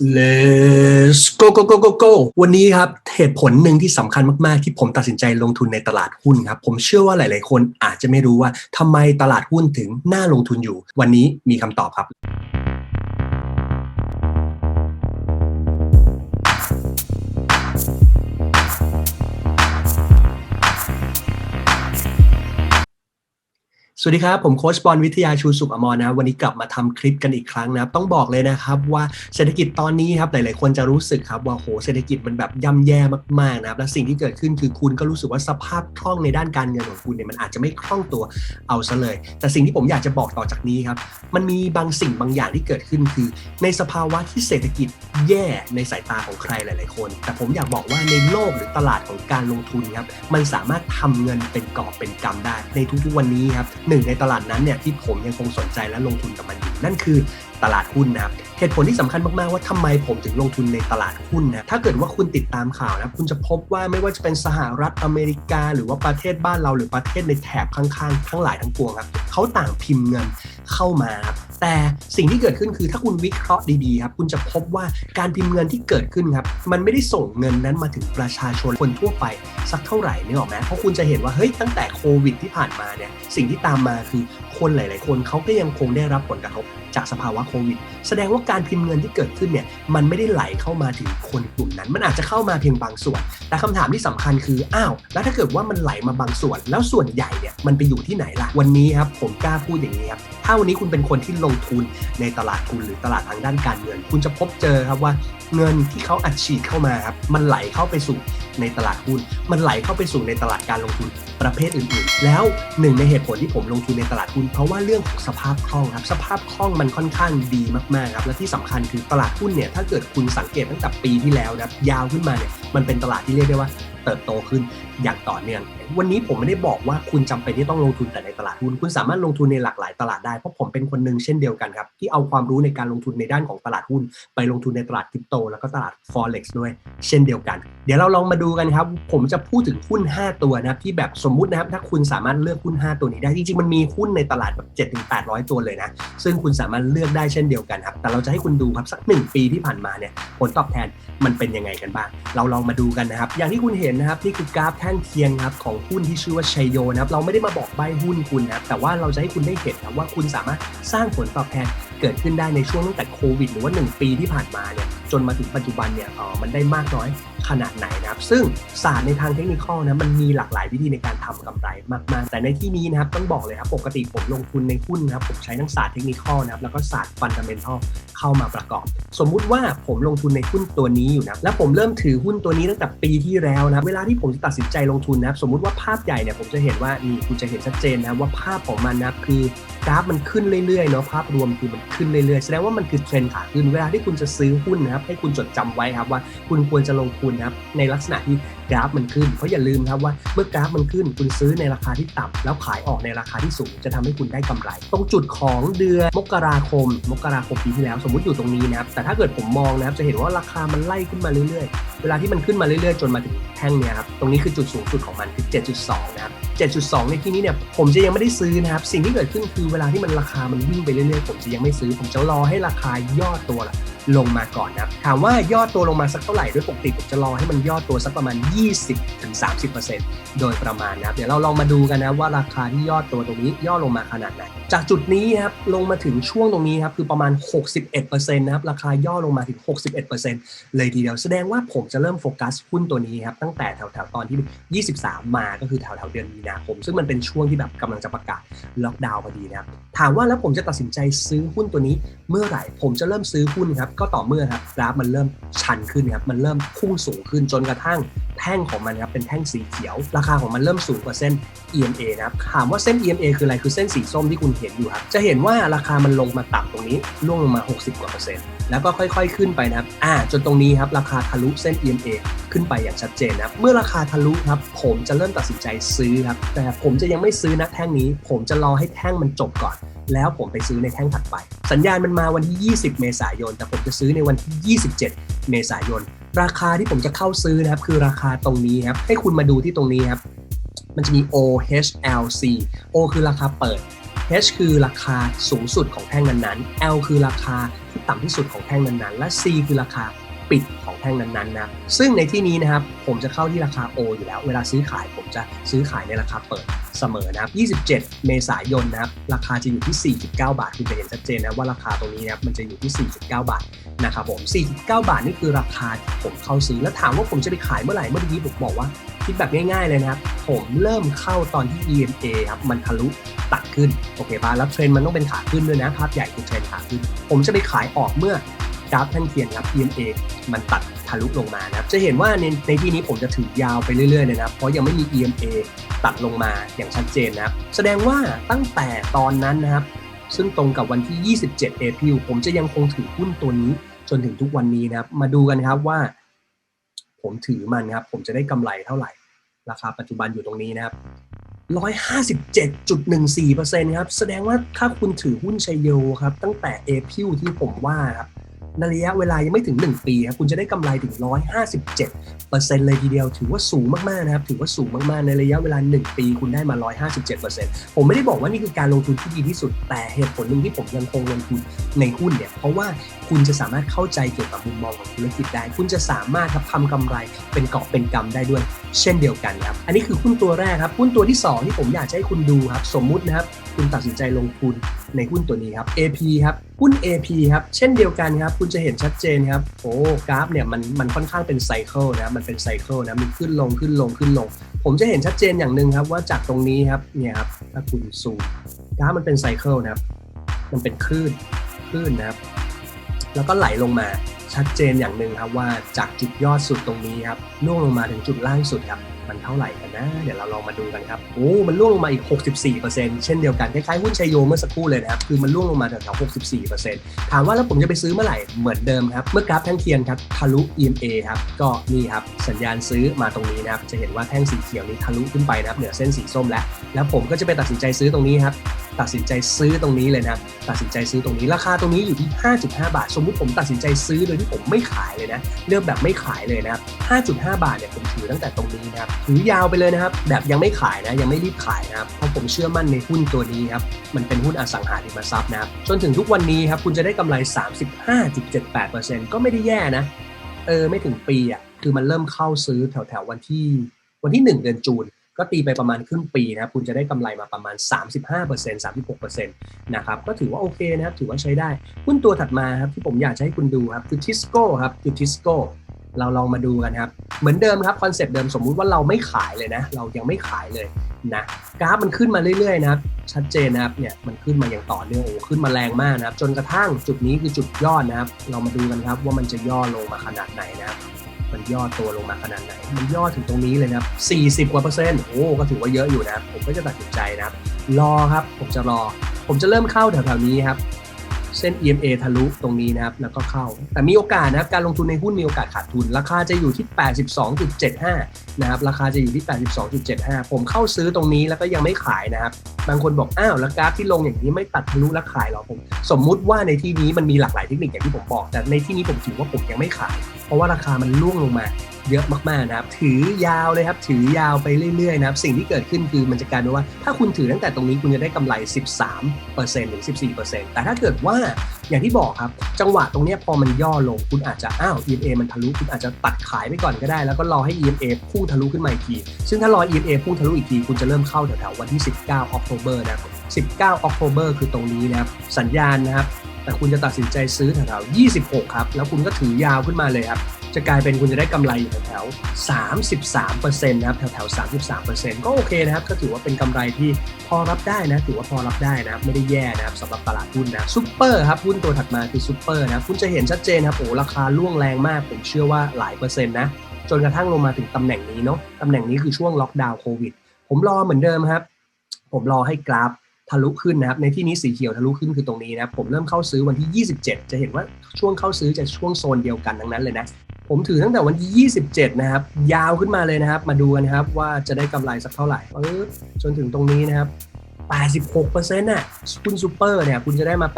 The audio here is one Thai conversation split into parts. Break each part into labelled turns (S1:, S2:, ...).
S1: Let's go go go go go วันนี้ครับเหตุผลหนึ่งที่สำคัญมาก ๆ ที่ผมตัดสินใจลงทุนในตลาดหุ้นครับ ผมเชื่อว่าหลาย ๆ คนอาจจะไม่รู้ว่าทำไมตลาดหุ้นถึงน่าลงทุนอยู่ วันนี้มีคำตอบครับ สวัสดีครับ ผมโค้ชบอลวิทยาชูสุขอมรนะครับวันนี้กลับมาทำคลิปกันอีกครั้งนะต้องบอกเลยนะครับว่าเศรษฐกิจตอนนี้ครับหลาย ๆ คนจะรู้สึกครับว่าโหเศรษฐกิจมันแบบย่ำแย่มากๆนะครับและสิ่งที่เกิดขึ้นคือคุณก็รู้สึกว่าสภาพคล่องในด้านการเงินของคุณเนี่ยมันอาจจะไม่คล่องตัวเอาซะเลย แต่สิ่งที่ผมอยากจะบอกต่อจากนี้ครับมันมีบางสิ่งบางอย่างที่เกิดขึ้นคือ ในสภาวะที่เศรษฐกิจแย่ในสายตาของใครหลาย ๆ คน แต่ผมอยากบอกว่าในโลกหรือตลาดของการลงทุนครับมันสามารถทำเงินเป็นกอบเป็นกำได้ในทุก ๆ วันนี้ครับหนึ่งในตลาดนั้นเนี่ยที่ผมยังคงสนใจและลงทุนกับมันอยู่นั่นคือตลาดหุ้นนะครับเหตุผลที่สำคัญมากๆว่าทำไมผมถึงลงทุนในตลาดหุ้นนะถ้าเกิดว่าคุณติดตามข่าวนะคุณจะพบว่าไม่ว่าจะเป็นสหรัฐอเมริกา หรือว่าประเทศบ้านเราหรือประเทศในแถบข้างๆ ทั้งหลายทั้งปวงครับ เขาต่างพิมพ์เงินเข้ามาครับแต่สิ่งที่เกิดขึ้นคือถ้าคุณวิเคราะห์ดีๆครับคุณจะพบว่าการพิมพ์เงินที่เกิดขึ้นครับมันไม่ได้ส่งเงินนั้นมาถึงประชาชนคนทั่วไปสักเท่าไหร่นี่หรอกไหมเพราะคุณจะเห็นว่าเฮ้ยตั้งแต่โควิดที่ผ่านมาเนี่ยสิ่งที่ตามมาคือคนหลาย ๆ คนเขาก็ยังคงได้รับผลกระทบจากสภาวะโควิด แสดงว่าการพิมพ์เงินที่เกิดขึ้นเนี่ยมันไม่ได้ไหลเข้ามาถึงคนกลุ่มนั้น มันอาจจะเข้ามาเพียงบางส่วน แต่คำถามที่สำคัญคืออ้าวแล้วถ้าเกิดว่ามันไหลมาบางส่วน แล้วส่วนใหญ่เนี่ยมันไปอยู่ที่ไหนล่ะวันนี้ครับผมกล้าพูดอย่างนี้ครับ ถ้าวันนี้คุณเป็นคนที่ลงทุนในตลาดทุนหรือตลาดทางด้านการเงิน คุณจะพบเจอครับว่าเงินที่เขาอัดฉีดเข้ามาครับ มันไหลเข้าไปสู่ในตลาดหุ้น มันไหลเข้าไปสู่ในตลาดการลงทุนประเภทอื่นๆ แล้วหนึ่งในเหตุผลที่ผมลงทุนในตลาดหุ้นเพราะว่าเรื่องของสภาพคล่องครับ สภาพคล่องมันค่อนข้างดีมากๆครับ และที่สำคัญคือตลาดหุ้นเนี่ย ถ้าเกิดคุณสังเกตตั้งแต่ปีที่แล้วนะยาวขึ้นมาเนี่ย มันเป็นตลาดที่เรียกได้ว่า เติบโตขึ้นอย่างต่อเนื่อง วันนี้ผมไม่ได้บอกว่าคุณจำเป็นที่ต้องลงทุนแต่ในตลาดหุ้นคุณสามารถลงทุนในหลากหลายตลาดได้เพราะผมเป็นคนหนึ่งเช่นเดียวกันครับ ที่เอาความรู้ในการลงทุนในด้านของตลาดหุ้น ไปลงทุนในตลาดคริปโตแล้วก็ตลาด forex ด้วย เช่นเดียวกัน เดี๋ยวเราลองมาดูกันครับ ผมจะพูดถึงหุ้น 5 ตัวนะครับที่แบบสมมุตินะครับถ้าคุณสามารถเลือกหุ้น 5 ตัวนี้ได้จริงๆมันมีหุ้นในตลาดแบบ7 8 0 0ตัวเลยนะ ซึ่งคุณสามารถเลือกได้เช่นเดียวกันครับแต่เราจะให้คุณดูครับสัก 1 ปีที่ผ่านมาเนี่ยผลตอบแทนมันเป็นยังไงกันบ้าง เราลองมาดูกันนะครับ อย่างที่คุณเห็นนะครับนี่คือกราฟแท่งเทียนครับของหุ้นที่ชื่อว่าชัยโยนะครับเราไม่ได้มาบอกใบหุ้นคุณนะครับแต่ว่าเราจะให้คุณได้เห็นครับว่าคุณสามารถสร้างผลตอบแทนเกิดขึ้นได้ในช่วงตั้งแต่โควิดหรือว่า 1 ปีที่ผ่านมาเนี่ยจนมาถึงปัจจุบันเนี่ยออมันได้มากน้อย ขนาดไหนนะครับ ซึ่งศาสตร์ในทางเทคนิคนะมันมีหลากหลายวิธีในการทำกำไรมากๆ แต่ในที่นี้นะครับต้องบอกเลยครับปกติผมลงทุนในหุ้นนะครับผมใช้ทั้งศาสตร์เทคนิคนะครับแล้วก็ศาสตร์ฟันดัมเบลทัลเข้ามาประกอบ สมมุติว่าผมลงทุนในหุ้นตัวนี้อยู่นะแล้วผมเริ่มถือหุ้นตัวนี้ตั้งแต่ปีที่แล้วนะเวลาที่ผมจะตัดสินใจลงทุนนะครับสมมุติว่าภาพใหญ่เนี่ยผมจะเห็นว่านี่คุณจะเห็นชัดเจนนะว่าภาพของมันนะคือกราฟมันขึ้นเรื่อยๆเนาะภาพรวมคือมันขึ้นเรื่อยๆแสดงว่ามันคือเทรนขาขึ้นเวลาที่คุณจะซื้อหุ้นนะครับให้คุณจดจำไว้ครับว่าคุณควรจะลงทุนนะครับในลักษณะที่กราฟมันขึ้น เพราะอย่าลืมครับว่าเมื่อกราฟมันขึ้น คุณซื้อในราคาที่ต่ำแล้วขายออกในราคาที่สูง จะทำให้คุณได้กำไร ตรงจุดของเดือนมกราคม มกราคมปีที่แล้ว สมมติอยู่ตรงนี้นะครับแต่ถ้าเกิดผมมองนะครับจะเห็นว่าราคามันไล่ขึ้นมาเรื่อยๆ เวลาที่มันขึ้นมาเรื่อยๆ จนมาถึงแท่งเนี่ยครับตรงนี้คือจุดสูงสุดของมันคือ 7.2 นะครับ7.2 ในที่นี้เนี่ยผมจะยังไม่ได้ซื้อนะครับ สิ่งที่เกิดขึ้นคือเวลาที่มันราคามันวิ่งไปเรื่อยๆ ผมจะยังไม่ซื้อ ผมจะรอให้ราคาย่อตัวละลงมาก่อนนะครับถามว่าย่อตัวลงมาสักเท่าไหร่ด้วยปกติผมจะรอให้มันย่อตัวสักประมาณ 20-30%โดยประมาณนะเดี๋ยวเราลองมาดูกันนะว่าราคาที่ย่อตัวตรงนี้ย่อลงมาขนาดไหน จากจุดนี้ครับลงมาถึงช่วงตรงนี้ครับคือประมาณ 61%นะครับราคาย่อลงมาถึง 61%เลยทีเดียวแสดงว่าผมจะเริ่มโฟกัสหุ้นตัวนี้ครับตั้งแต่แถวๆตอนที่ 23 มาก็คือแถวๆเดือนมีนาคม ซึ่งมันเป็นช่วงที่แบบกำลังจะประกาศล็อกดาวน์พอดีนะครับถามว่าแล้วผมจะตัดสินใจซื้อหุ้นตัวนี้เมื่อไหร่ ผมจะเริ่มซื้อหุ้นครับก็ต่อเมื่อครับกราฟมันเริ่มชันขึ้นครับมันเริ่มพุ่งสูงขึ้นจนกระทั่งแท่งของมันครับเป็นแท่งสีเขียว ราคาของมันเริ่มสูงกว่าเส้น EMA นะครับถามว่าเส้น EMA คืออะไรคือเส้นสีส้มที่คุณเห็นอยู่ครับจะเห็นว่าราคามันลงมาต่ำตรงนี้ล่วงลงมา 60 กว่าเปอร์เซ็นต์แล้วก็ค่อยๆขึ้นไปนะครับอ่าจนตรงนี้ครับราคาทะลุเส้น EMA ขึ้นไปอย่างชัดเจนนะครับเมื่อราคาทะลุครับผมจะเริ่มตัดสินใจซื้อครับแต่ผมจะยังไม่ซื้อนะแท่งนี้ ผมจะรอให้แท่งมันจบก่อน แล้วผมไปซื้อในแท่งถัดไป สัญญาณมันมาวันที่ 20 เมษายน แต่ผมจะซื้อในวันที่ 27 เมษายน ราคาที่ผมจะเข้าซื้อนะครับ คือราคาตรงนี้ครับ ให้คุณมาดูที่ตรงนี้ครับ มันจะมี OHLC O คือราคาเปิด H คือราคาสูงสุดของแท่งนั้นๆ L คือราคาที่ต่ำที่สุดของแท่งนั้นๆ และ C คือราคา ปิดของแท่งนั้นๆนะซึ่งในที่นี้นะครับผมจะเข้าที่ราคา O อยู่แล้ว เวลาซื้อขายผมจะซื้อขายในราคาเปิดเสมอนะครับ 27 เมษายนนะครับราคาจะอยู่ที่ 49 บาทคุณจะเห็นชัดเจนนะว่าราคาตรงนี้นะครับมันจะอยู่ที่ 49 บาทนะครับผม49 บาทนี่คือราคาผมเข้าซื้อแล้วถามว่าผมจะไปขายเมื่อไหร่เมื่อกี้ผมบอกว่าคิดแบบง่ายๆเลยนะครับ ผมเริ่มเข้าตอนที่ EMA ครับมันทะลุตัดขึ้นโอเคป่ะแล้วเทรนด์มันต้องเป็นขาขึ้นด้วยนะภาพใหญ่คือเทรนด์ขาขึ้น ผมจะไปขายออกเมื่อ กราฟท่งเทียนครับ EMA มันตัดทะลุลงมานะครับ จะเห็นว่าในในที่นี้ผมจะถือยาวไปเรื่อยๆเลยนะครับ เพราะยังไม่มี EMA ตัดลงมาอย่างชัดเจนนะครับ แสดงว่าตั้งแต่ตอนนั้นนะครับ ซึ่งตรงกับวันที่ 27 เอพิลผมจะยังคงถือหุ้นตัวนี้จนถึงทุกวันนี้นะครับ มาดูกันครับว่า ผมถือมันครับ ผมจะได้กำไรเท่าไหร่ ราคาปัจจุบันอยู่ตรงนี้นะครับ157.14%ครับ แสดงว่าถ้าคุณถือหุ้นชัยโยครับ ตั้งแต่เอพิลที่ผมว่าครับ ในระยะเวลายังไม่ถึง 1 ปีครับคุณจะได้กำไรถึง 157เปอร์เซ็นต์เลยทีเดียว ถือว่าสูงมากๆนะครับถือว่าสูงมากๆในระยะเวลา 1 ปีคุณได้มา 157ผมไม่ได้บอกว่านี่คือการลงทุนที่ดีที่สุด แต่เหตุผลหนึ่งที่ผมยังคงลงทุนในหุ้นเนี่ยเพราะว่าคุณจะสามารถเข้าใจเกี่ยวกับมุมมองของธุรกิจได้ คุณจะสามารถทำกำไรเป็นเกาะเป็นกำได้ด้วย เช่นเดียวกันครับ อันนี้คือหุ้นตัวแรกครับ หุ้นตัวที่ 2 ที่ผมอยากให้คุณดูครับ สมมุตินะครับ คุณตัดสินใจลงทุนในหุ้นตัวนี้ครับ AP ครับหุ้น AP ครับ เช่นเดียวกันครับ คุณจะเห็นชัดเจนครับ โอ้กราฟเนี่ยมันมันค่อนข้างเป็นไซเคิลนะ มันเป็นไซเคิลนะ มันขึ้นลงขึ้นลงขึ้นลง ผมจะเห็นชัดเจนอย่างหนึ่งครับว่าจากตรงนี้ครับ เนี่ยครับ ถ้าคุณซูมกราฟมันเป็นไซเคิลนะครับ มันเป็นคลื่น คลื่นนะครับ แล้วก็ไหลลงมา ชัดเจนอย่างหนึ่งครับว่าจากจุดยอดสุดตรงนี้ครับล่วงลงมาถึงจุดล่างสุดครับมันเท่าไหร่กันนะ เดี๋ยวเราลองมาดูกันครับโอ้มันล่วงลงมาอีก 64%เช่นเดียวกัน คล้ายๆหุ้นชัยโยเมื่อสักครู่เลยนะครับ คือมันล่วงลงมาแถวๆ64%ถามว่าแล้วผมจะไปซื้อเมื่อไหร่ เหมือนเดิมครับ เมื่อกราฟแท่งเทียนครับทะลุ EMA ครับ ก็นี่ครับ สัญญาณซื้อมาตรงนี้นะครับ จะเห็นว่าแท่งสีเขียวนี้ทะลุขึ้นไปนะครับ เหนือเส้นสีส้มแล้ว แล้วผมก็จะไปตัดสินใจซื้อตรงนี้ครับ ตัดสินใจซื้อตรงนี้เลยนะตัดสินใจซื้อตรงนี้ราคาตรงนี้อยู่ที่ 5.5 บาท สมมุติผมตัดสินใจซื้อโดยที่ผมไม่ขายเลยนะเลือกแบบไม่ขายเลยนะครับ 5.5 บาทเนี่ยผมถือตั้งแต่ตรงนี้นะครับถือยาวไปเลยนะครับ แบบยังไม่ขายนะยังไม่รีบขายนะครับเพราะผมเชื่อมั่นในหุ้นตัวนี้ครับมันเป็นหุ้นอสังหาริมทรัพย์นะครับจนถึงทุกวันนี้ครับคุณจะได้กำไร 35.78%ก็ไม่ได้แย่นะเออไม่ถึงปีอะคือมันเริ่มเข้าซื้อแถวๆวันที่วันที่ 1 เดือนจูน ก็ตีไปประมาณครึ่งปีนะครับคุณจะได้กำไรมาประมาณ 35% 36%นะครับก็ถือว่าโอเคนะครับถือว่าใช้ได้หุ้นตัวถัดมาครับที่ผมอยากจะให้คุณดูครับคือทิสโก้ครับคือทิสโก้เราลองมาดูกันครับ เหมือนเดิมครับคอนเซปต์เดิมสมมุติว่าเราไม่ขายเลยนะ เรายังไม่ขายเลยนะกราฟมันขึ้นมาเรื่อยๆนะครับชัดเจนนะครับเนี่ยมันขึ้นมาอย่างต่อเนื่องโอ้ขึ้นมาแรงมากนะครับ จนกระทั่งจุดนี้คือจุดยอดนะครับ เรามาดูกันครับว่ามันจะย่อลงมาขนาดไหนนะครับ มันย่อตัวลงมาขนาดไหน มันย่อถึงตรงนี้เลยนะ40 กว่าเปอร์เซ็นต์ โอ้ ก็ถือว่าเยอะอยู่นะ ผมก็จะตัดสินใจนะครับรอครับ ผมจะรอ ผมจะเริ่มเข้าแถวๆนี้ครับ เส้น EMA ทะลุตรงนี้นะครับแล้วก็เข้า แต่มีโอกาสนะครับการลงทุนในหุ้นมีโอกาสขาดทุน ราคาจะอยู่ที่ 82.75 นะครับราคาจะอยู่ที่ 82.75 ผมเข้าซื้อตรงนี้แล้วก็ยังไม่ขายนะครับ บางคนบอกอ้าวแล้วกราฟที่ลงอย่างนี้ไม่ตัดทะลุแล้วขายหรอผม สมมุติว่าในที่นี้มันมีหลากหลายเทคนิคอย่างที่ผมบอก แต่ในที่นี้ผมถือว่าผมยังไม่ขาย เพราะว่าราคามันล่วงลงมา เยอะมากๆนะครับ ถือยาวเลยครับ ถือยาวไปเรื่อยๆนะครับ สิ่งที่เกิดขึ้นคือมันจะกลายเป็นว่า ถ้าคุณถือตั้งแต่ตรงนี้คุณจะได้กำไร 13%ถึง 14%แต่ถ้าเกิดว่าอย่างที่บอกครับ จังหวะตรงนี้พอมันย่อลง คุณอาจจะอ้าว EMA มันทะลุ คุณอาจจะตัดขายไปก่อนก็ได้ แล้วก็รอให้ EMA พุ่งทะลุขึ้นมาอีกที ซึ่งถ้ารอ EMA พุ่งทะลุอีกที คุณจะเริ่มเข้าแถวๆวันที่ 19 October นะครับ 19 October คือตรงนี้นะครับ สัญญาณนะครับแต่คุณจะตัดสินใจซื้อแถวๆ26 ครับ แล้วคุณก็ถือยาวขึ้นมาเลยครับ จะกลายเป็นคุณจะได้กำไรอยู่แถวๆ33%นะครับแถวๆ33%ก็โอเคนะครับก็ถือว่าเป็นกำไรที่พอรับได้นะถือว่าพอรับได้นะครับไม่ได้แย่นะครับสำหรับตลาดหุ้นนะซุปเปอร์ครับหุ้นตัวถัดมาคือซุปเปอร์นะคุณจะเห็นชัดเจนครับโอ้ราคาล่วงแรงมาก ผมเชื่อว่าหลายเปอร์เซ็นต์นะจนกระทั่งลงมาถึงตำแหน่งนี้เนาะตำแหน่งนี้คือช่วงล็อกดาวน์โควิด ผมรอเหมือนเดิมครับ ผมรอให้กราฟทะลุขึ้นนะครับในที่นี้สีเขียวทะลุขึ้นคือตรงนี้นะผมเริ่มเข้าซื้อวันที่ 27 จะเห็นว่าช่วงเข้าซื้อจะช่วงโซนเดียวกันทั้งนั้นเลยนะ ผมถือตั้งแต่วันที่ 27 นะครับ ยาวขึ้นมาเลยนะครับ มาดูกันครับว่าจะได้กำไรสักเท่าไหร่ปึ๊บจนถึงตรงนี้นะครับ 86%น่ะคุณซูเปอร์เนี่ยคุณจะได้มา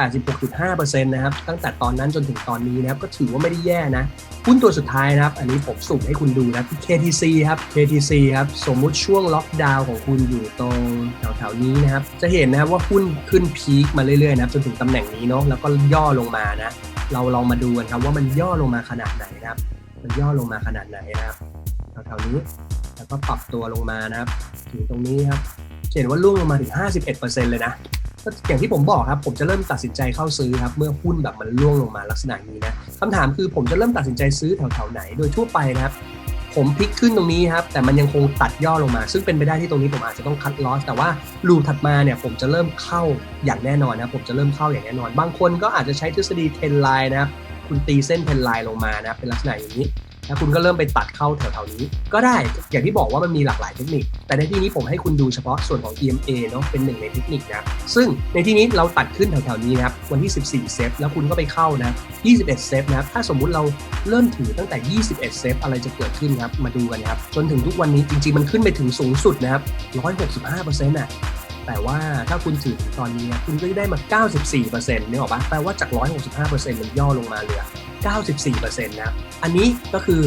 S1: 86.5%นะครับ ตั้งแต่ตอนนั้นจนถึงตอนนี้นะครับ ก็ถือว่าไม่ได้แย่นะหุ้นตัวสุดท้ายนะครับ อันนี้ผมสุ่มให้คุณดูนะที่ KTC ครับ KTC ครับสมมุติช่วงล็อกดาวน์ของคุณอยู่ตรงแถวๆนี้นะครับ จะเห็นนะครับว่าหุ้นขึ้นพีคมาเรื่อยๆนะครับจนถึงตำแหน่งนี้เนาะแล้วก็ย่อลงมานะ เราลองมาดูกันครับว่ามันย่อลงมาขนาดไหนนะครับ มันย่อลงมาขนาดไหนนะครับแถวๆนี้ แล้วก็ปรับตัวลงมานะครับ ถึงตรงนี้ครับเห็นว่าล่วงลงมาถึง 51%เลยนะก็อย่างที่ผมบอกครับ ผมจะเริ่มตัดสินใจเข้าซื้อครับ เมื่อหุ้นแบบมันล่วงลงมาลักษณะนี้นะคำถามคือผมจะเริ่มตัดสินใจซื้อแถวๆไหนโดยทั่วไปนะครับ ผมพลิกขึ้นตรงนี้ครับ แต่มันยังคงตัดย่อลงมา ซึ่งเป็นไปได้ที่ตรงนี้ผมอาจจะต้องคัดลอส แต่ว่ารูถัดมาเนี่ยผมจะเริ่มเข้าอย่างแน่นอนนะผมจะเริ่มเข้าอย่างแน่นอน บางคนก็อาจจะใช้ทฤษฎีเทนไลน์นะครับ คุณตีเส้นเทนไลน์ลงมานะเป็นลักษณะอย่างนี้แล้วคุณก็เริ่มไปตัดเข้าแถวๆนี้ ก็ได้อย่างที่บอกว่ามันมีหลากหลายเทคนิค แต่ในที่นี้ผมให้คุณดูเฉพาะส่วนของ EMA เนาะเป็นหนึ่งในเทคนิคนะซึ่งในที่นี้เราตัดขึ้นแถวๆนี้นะครับวันที่ 14 เซฟแล้วคุณก็ไปเข้านะ 21 เซฟนะครับถ้าสมมุติเราเริ่มถือตั้งแต่ 21 เซฟอะไรจะเกิดขึ้นครับมาดูกันครับจนถึงทุกวันนี้จริงๆมันขึ้นไปถึงสูงสุดนะครับ165%น่ะ แต่ว่าถ้าคุณถือถึงตอนนี้คุณก็จะได้มา 94%นึกออปะแปลว่าจาก 165%มันย่อลงมาเหลือ 94%นะอันนี้ก็คือ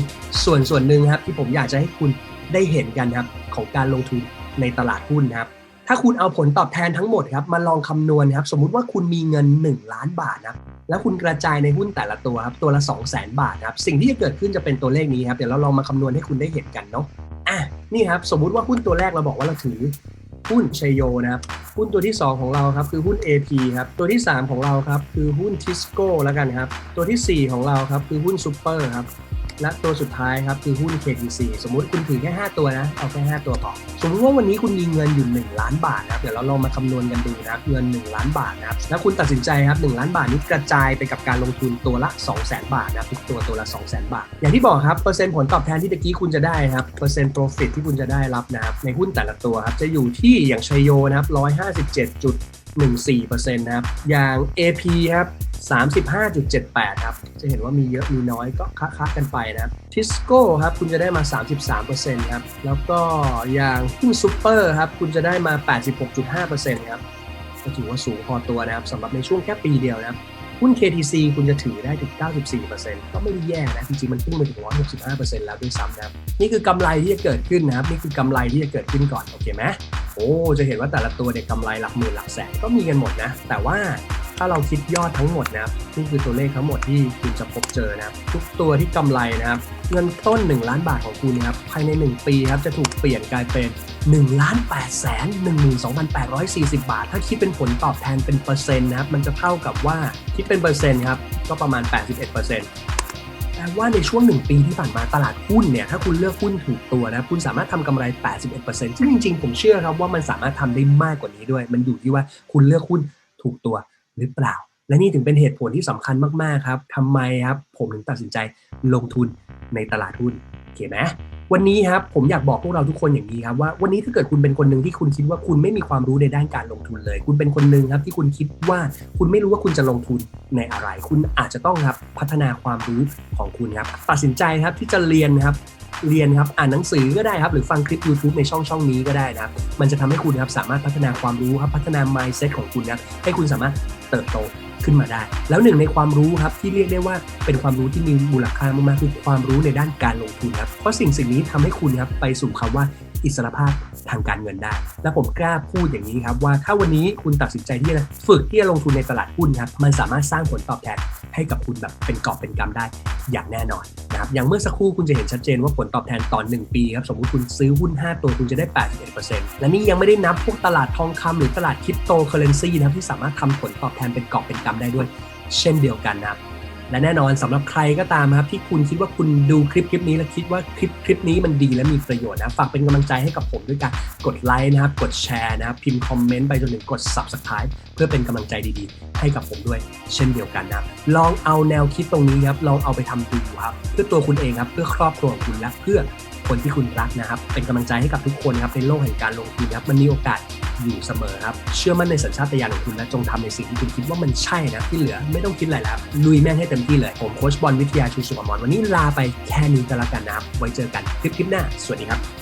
S1: ส่วนส่วนหนึ่งครับที่ผมอยากจะให้คุณได้เห็นกันครับของการลงทุนในตลาดหุ้นนะครับถ้าคุณเอาผลตอบแทนทั้งหมดครับมาลองคำนวณครับสมมุติว่าคุณมีเงิน 1 ล้านบาทนะแล้วคุณกระจายในหุ้นแต่ละตัวครับตัวละ 2 0 0 0 0 0 บาทครับสิ่งที่จะเกิดขึ้นจะเป็นตัวเลขนี้ครับเดี๋ยวเราลองมาคำนวณให้คุณได้เห็นกันเนาะอะนี่ครับสมมุติว่าหุ้นตัวแรกเราบอกว่าเราถือ หุ้นชัยโยนะครับหุ้นตัวที่ 2 ของเราครับคือหุ้น AP ครับตัวที่ 3 ของเราครับคือหุ้นทิสโก้แล้วกันครับตัวทีสี่4 ของเราครับคือหุ้นซูเปอร์ครับ และตัวสุดท้ายครับคือหุ้น KTC สมมุติคุณถือแค่ 5 ตัวนะ เอาแค่ 5 ตัวพอสมมติว่าวันนี้คุณมีเงินอยู่ 1 ล้านบาทนะครับเดี๋ยวเราลองมาคำนวณกันดูนะเงิน 1 ล้านบาทนะครับแล้วคุณตัดสินใจครับ 1 ล้านบาทนี้กระจายไปกับการลงทุนตัวละ 2 0 0 0 0 0 บาทนะทุกตัวตัวละ 2 0 0 0 0 0 บาท อย่างที่บอกครับเปอร์เซ็นต์ผลตอบแทนที่ตะกี้คุณจะได้ครับเปอร์เซ็นต์ profit ที่คุณจะได้รับนะครับในหุ้นแต่ละตัวครับจะอยู่ที่อย่างชัยโยนะครับ157.14%นะครับอย่าง AP ครับ 35.78 ครับ จะเห็นว่ามีเยอะมีน้อยก็ค้าๆกันไปนะทิสโก้ครับ คุณจะได้มา 33%ครับ แล้วก็อย่างหุ้นซูเปอร์ครับ คุณจะได้มา 86.5%ครับก็ถือว่าสูงพอตัวนะครับสำหรับในช่วงแค่ปีเดียวนะครับหุ้น KTC คุณจะถือได้ถึง 94%ก็ไม่ได้แย่นะ จริงๆ มันพุ่งไปถึง 165%แล้วด้วยซ้ำนะครับ นี่คือกำไรที่จะเกิดขึ้นนะครับ นี่คือกำไรที่จะเกิดขึ้นก่อน โอเคไหมโอ้ จะเห็นว่าแต่ละตัวเนี่ยกำไรหลักหมื่นหลักแสนก็มีกันหมดนะ แต่ว่า ถ้าเราคิดยอดทั้งหมดนะครับนี่คือตัวเลขทั้งหมดที่คุณจะพบเจอนะครับ ทุกตัวที่กำไรนะครับเงินต้น 1 ล้านบาทของคุณนะครับภายใน 1 ปีครับจะถูกเปลี่ยนกลายเป็น1ล้าน8แสน12,840 บาท ถ้าคิดเป็นผลตอบแทนเป็นเปอร์เซ็นต์นะครับมันจะเท่ากับว่าคิดเป็นเปอร์เซ็นต์ครับก็ประมาณ 81%แปลว่าในช่วง 1 ปีที่ผ่านมาตลาดหุ้นเนี่ยถ้าคุณเลือกหุ้นถูกตัวนะคุณสามารถทำกำไร 81%ซึ่งจริงๆ ผมเชื่อครับว่ามันสามารถทำได้มากกว่านี้ด้วย มันอยู่ที่ว่าคุณเลือกหุ้นถูกตัว หรือเปล่า และนี่ถึงเป็นเหตุผลที่สำคัญมากๆครับทำไมครับ ผมถึงตัดสินใจลงทุนในตลาดหุ้นโอเคไหม วันนี้ครับผมอยากบอกพวกเราทุกคนอย่างนี้ครับว่าวันนี้ถ้าเกิดคุณเป็นคนหนึ่งที่คุณคิดว่าคุณไม่มีความรู้ในด้านการลงทุนเลย คุณเป็นคนหนึ่งครับที่คุณคิดว่าคุณไม่รู้ว่าคุณจะลงทุนในอะไร คุณอาจจะต้องครับพัฒนาความรู้ของคุณครับตัดสินใจครับที่จะเรียนครับเรียนครับอ่านหนังสือก็ได้ครับหรือฟังคลิป YouTube ในช่องช่องนี้ก็ได้นะครับมันจะทำให้คุณครับสามารถพัฒนาความรู้ครับพัฒนา mindset ของคุณครับให้คุณสามารถเติบโต ขึ้นมาได้ แล้วหนึ่งในความรู้ครับที่เรียกได้ว่าเป็นความรู้ที่มีมูลค่ามากๆคือความรู้ในด้านการลงทุนครับเพราะสิ่งสิ่งนี้ทำให้คุณครับไปสู่คำว่า อิสรภาพทางการเงินได้ และผมกล้าพูดอย่างนี้ครับว่าถ้าวันนี้คุณตัดสินใจที่จะฝึกที่จะลงทุนในตลาดหุ้นครับมันสามารถสร้างผลตอบแทนให้กับคุณแบบเป็นกอบเป็นกำได้อย่างแน่นอนนะครับอย่างเมื่อสักครู่คุณจะเห็นชัดเจนว่าผลตอบแทนต่อ1ปีครับสมมุติคุณซื้อหุ้น 5 ตัวคุณจะได้ 81%และนี่ยังไม่ได้นับพวกตลาดทองคำหรือตลาดคริปโตเคอเรนซีนะครับที่สามารถทำผลตอบแทนเป็นกอบเป็นกำได้ด้วย เช่นเดียวกันนะครับ และแน่นอนสำหรับใครก็ตามครับที่คุณคิดว่าคุณดูคลิปคลิปนี้แล้วคิดว่าคลิปคลิปนี้มันดีและมีประโยชน์นะฝากเป็นกำลังใจให้กับผมด้วยการกดไลค์นะครับ กดแชร์นะครับ พิมพ์คอมเมนต์ไปจนถึงกด subscribe เพื่อเป็นกำลังใจดีๆ ให้กับผมด้วย เช่นเดียวกันนะลองเอาแนวคิดตรงนี้ครับลองเอาไปทำดูครับเพื่อตัวคุณเองครับเพื่อครอบครัวของคุณและเพื่อคนที่คุณรักนะครับ เป็นกำลังใจให้กับทุกคนครับในโลกแห่งการลงทุนครับมันมีโอกาส อยู่เสมอครับ เชื่อมั่นในสัญชาตญาณของคุณและจงทำในสิ่งที่คุณคิดว่ามันใช่นะที่เหลือไม่ต้องคิดอะไรแล้วลุยแม่งให้เต็มที่เลย ผมโค้ชบอลวิทยาชูสุขอมรวันนี้ลาไปแค่นี้ก็แล้วกันนะครับไว้เจอกันคลิปคลิปหน้า สวัสดีครับ